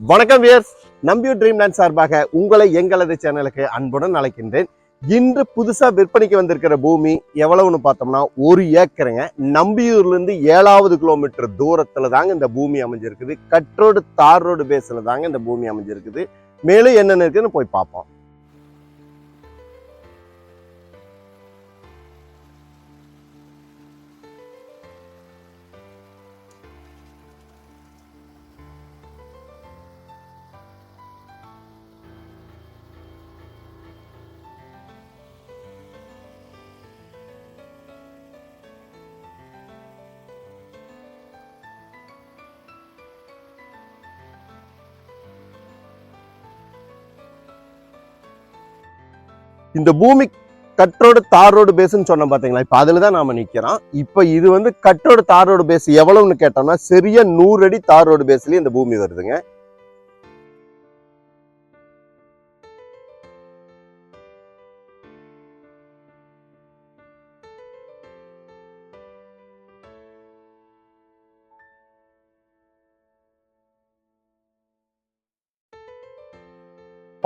வணக்கம் wears நம்பியூ dream land சார்பாக உங்களை எங்களது சேனலுக்கு அன்புடன் அழைக்கின்றேன். இன்று புதுசாக விற்பனைக்கு வந்திருக்கிற பூமி எவ்வளவுன்னு பார்த்தோம்னா ஒரு ஏக்கருங்க. நம்பியூர்ல இருந்து ஏழாவது கிலோமீட்டர் தூரத்தில் தாங்க இந்த பூமி அமைஞ்சிருக்குது. கட்ரோடு தார் ரோடு பேஸில் தாங்க இந்த பூமி அமைஞ்சிருக்குது. மேலும் என்னென்ன இருக்குன்னு போய் பார்ப்போம். இந்த பூமி கட்டோடு தார் ரோடு பேஸ்ன்னு சொன்னோம் பாத்தீங்களா? இப்ப அதில் தான் நாம நிக்கிறோம். இப்ப இது வந்து கட்டோடு தார் ரோடு பேஸ் எவ்வளவுன்னு கேட்டோம்னா சரியா நூறு அடி தார் ரோடு பேஸ்லயே இந்த பூமி வருதுங்க.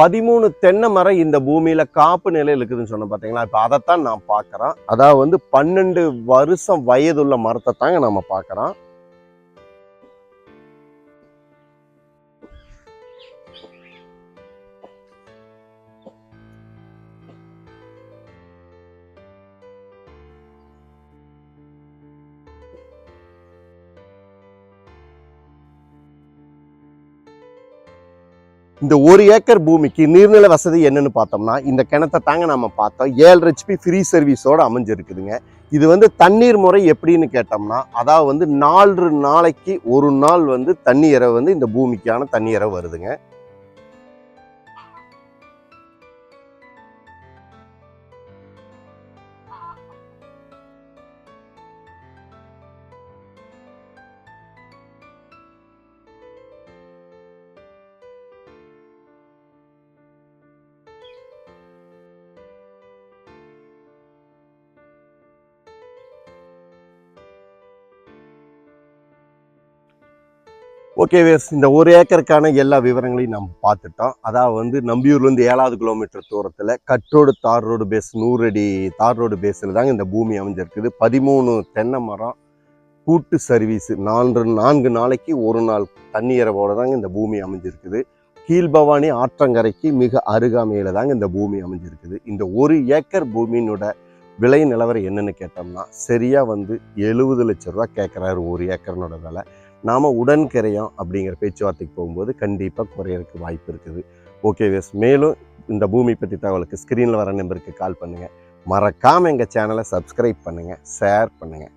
பதிமூணு தென்னை மரம் இந்த பூமியில காப்பு நிலையில் இருக்குதுன்னு சொன்ன பாத்தீங்களா? இப்ப அதைத்தான் நான் பார்க்கறோம் அதாவது வந்து பன்னெண்டு வருஷம் வயதுள்ள மரத்தை தாங்க நம்ம பாக்குறோம் இந்த ஒரு ஏக்கர் பூமிக்கு நீர்நிலை வசதி என்னன்னு பார்த்தோம்னா இந்த கிணத்தை தாங்க நம்ம பார்த்தோம். ஏழு ஹெச்பி ஃப்ரீ சர்வீஸோட அமைஞ்சிருக்குதுங்க. இது வந்து தண்ணீர் முறை எப்படின்னு கேட்டோம்னா அதாவது வந்து நாலு நாளைக்கு ஒரு நாள் வந்து தண்ணீரை வந்து இந்த பூமிக்கான தண்ணீரை வருதுங்க. ஓகே வேஸ் இந்த ஒரு ஏக்கருக்கான எல்லா விவரங்களையும் நம்ம பார்த்துட்டோம். அதாவது வந்து நம்பியூர்லேருந்து ஏழாவது கிலோமீட்டர் தூரத்தில் கட்ரோடு தார் ரோடு பேஸ் நூறு அடி தார் ரோடு பேஸில் தாங்க இந்த பூமி அமைஞ்சிருக்குது. பதிமூணு தென்னை மரம் கூட்டு சர்வீஸு நான்கு நான்கு நாளைக்கு ஒரு நாள் தண்ணீரவோட தாங்க இந்த பூமி அமைஞ்சிருக்குது. கீழ்பவானி ஆற்றங்கரைக்கு மிக அருகாமையில் தாங்க இந்த பூமி அமைஞ்சிருக்குது. இந்த ஒரு ஏக்கர் பூமியினோட விலை நிலவரம் என்னென்னு கேட்டோம்னா சரியாக வந்து எழுபது லட்ச ரூபா கேட்குறாரு ஒரு ஏக்கர்னோட விலை. நாம் உடன்கரையம் அப்படிங்கிற பேச்சுவார்த்தைக்கு போகும்போது கண்டிப்பாக குறையறதுக்கு வாய்ப்பு இருக்குது. ஓகே வேஸ் மேலும் இந்த பூமி பற்றி தகவலுக்கு ஸ்க்ரீனில் வர நம்பருக்கு கால் பண்ணுங்கள் மறக்காமல் எங்கள் சேனலை சப்ஸ்கிரைப் பண்ணுங்கள் ஷேர் பண்ணுங்கள்